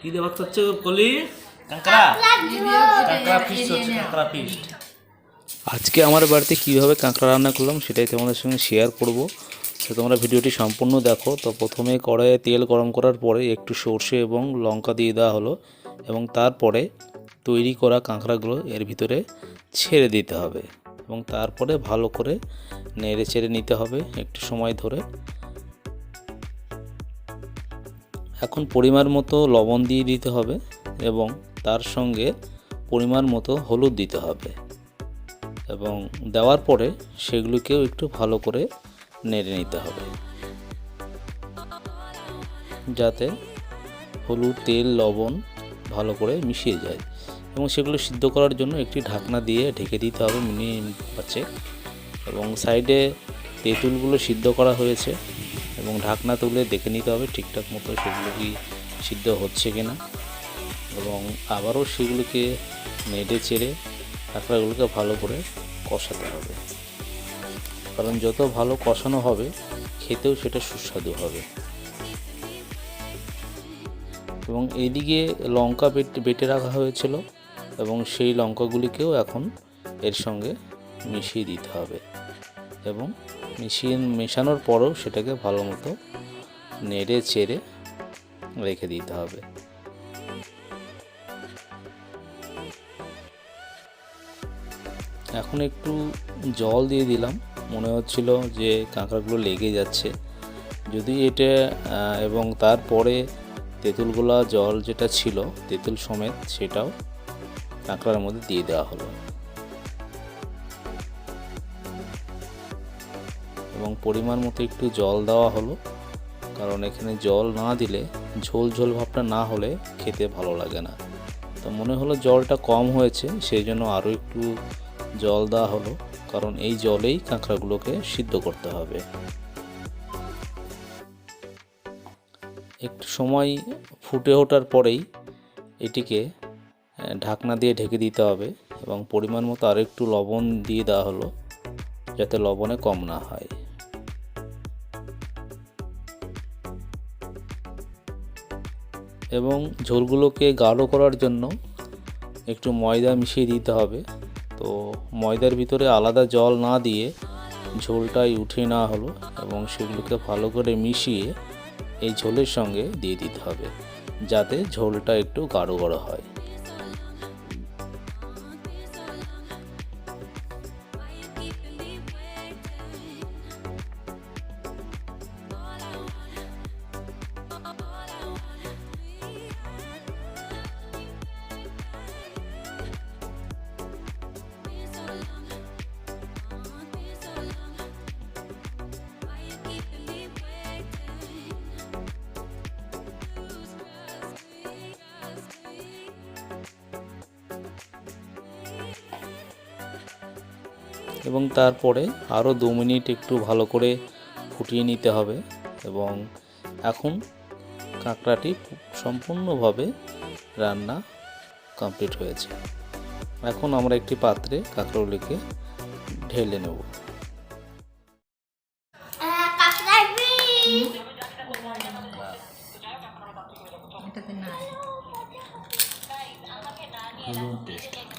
কি দেওয়া হচ্ছে কলি? কাঁকড়া। কাঁকড়া ফিস্ট হচ্ছে, কাঁকড়া ফিস্ট আজকে আমার বাড়িতে কীভাবে কাঁকড়া রান্না করলাম সেটাই তোমাদের সঙ্গে শেয়ার করব। তো তোমরা ভিডিওটি সম্পূর্ণ দেখো। তো প্রথমে কড়াইয়ে তেল গরম করার পরে একটু সর্ষে এবং লঙ্কা দিয়ে দেওয়া হলো এবং তারপরে তৈরি করা কাঁকড়াগুলো এর ভিতরে ছেড়ে দিতে হবে এবং তারপরে ভালো করে নেড়ে চেড়ে নিতে হবে একটু সময় ধরে। এখন পরিমাণ মতো লবণ দিয়ে দিতে হবে এবং তার সঙ্গে পরিমাণ মতো হলুদ দিতে হবে এবং দেওয়ার পরে সেগুলিকেও একটু ভালো করে নেড়ে নিতে হবে। যাতে হলুদ, তেল, লবণ ভালো করে মিশিয়ে যায় এবং সেগুলো সিদ্ধ করার জন্য একটি ঢাকনা দিয়ে ঢেকে দিতে হবে মিনিট পাঁচেক এবং সাইডে তেঁতুলগুলো সিদ্ধ করা হয়েছে। এবং ঢাকনা তুলে দেখে নিতে হবে ঠিকঠাক মতো সেগুলো কি সিদ্ধ হচ্ছে কি না এবং আবারও সেগুলোকে নেড়ে চেড়ে কাঁকড়াগুলোকে ভালো করে কষাতে হবে। কারণ যত ভালো কষানো হবে, খেতেও সেটা সুস্বাদু হবে। এবং এইদিকে লঙ্কা বেটে বেটে রাখা হয়েছিল এবং সেই লঙ্কাগুলিকেও এখন এর সঙ্গে মিশিয়ে দিতে হবে। এবং মিশিয়ে মেশানোর পরেও সেটাকে ভালো মতো নেড়ে চেড়ে রেখে দিতে হবে। এখন একটু জল দিয়ে দিলাম। মনে হচ্ছিল যে কাঁকড়াগুলো লেগে যাচ্ছে। যদি এটা এবং তারপরে তেঁতুলগুলা জল যেটা ছিল, তেঁতুল সমেত সেটাও কাঁকড়ার মধ্যে দিয়ে দেওয়া হলো। এবং পরিমাণ মতো একটু জল দেওয়া হলো। কারণ এখানে জল না দিলে, ঝোল ঝোল ভাবটা না হলে খেতে ভালো লাগে না। তো মনে হলো জলটা কম হয়েছে, সেই জন্য আরও একটু জল দেওয়া হলো। কারণ এই জলেই কাঁকড়াগুলোকে সিদ্ধ করতে হবে। একটু সময় ফুটে ওঠার পরেই এটিকে ঢাকনা দিয়ে ঢেকে দিতে হবে এবং পরিমাণ মতো আরও একটু লবণ দিয়ে দেওয়া হলো, যাতে লবণে কম না হয়। এবং ঝোলগুলোকে গাঢ় করার জন্য একটু ময়দা মিশিয়ে দিতে হবে। তো ময়দার ভিতরে আলাদা জল না দিয়ে ঝোলটাই উঠে না হলো এবং সেগুলোকে ভালো করে মিশিয়ে এই ঝোলের সঙ্গে দিয়ে দিতে হবে, যাতে ঝোলটা একটু গাঢ় গাঢ় হয়। এবং তারপরে আরও দু মিনিট একটু ভালো করে ফুটিয়ে নিতে হবে এবং এখন কাঁকড়াটি সম্পূর্ণভাবে রান্না কমপ্লিট হয়েছে। এখন আমরা একটি পাত্রে কাঁকড়াগুলিকে ঢেলে নেব। টেস্ট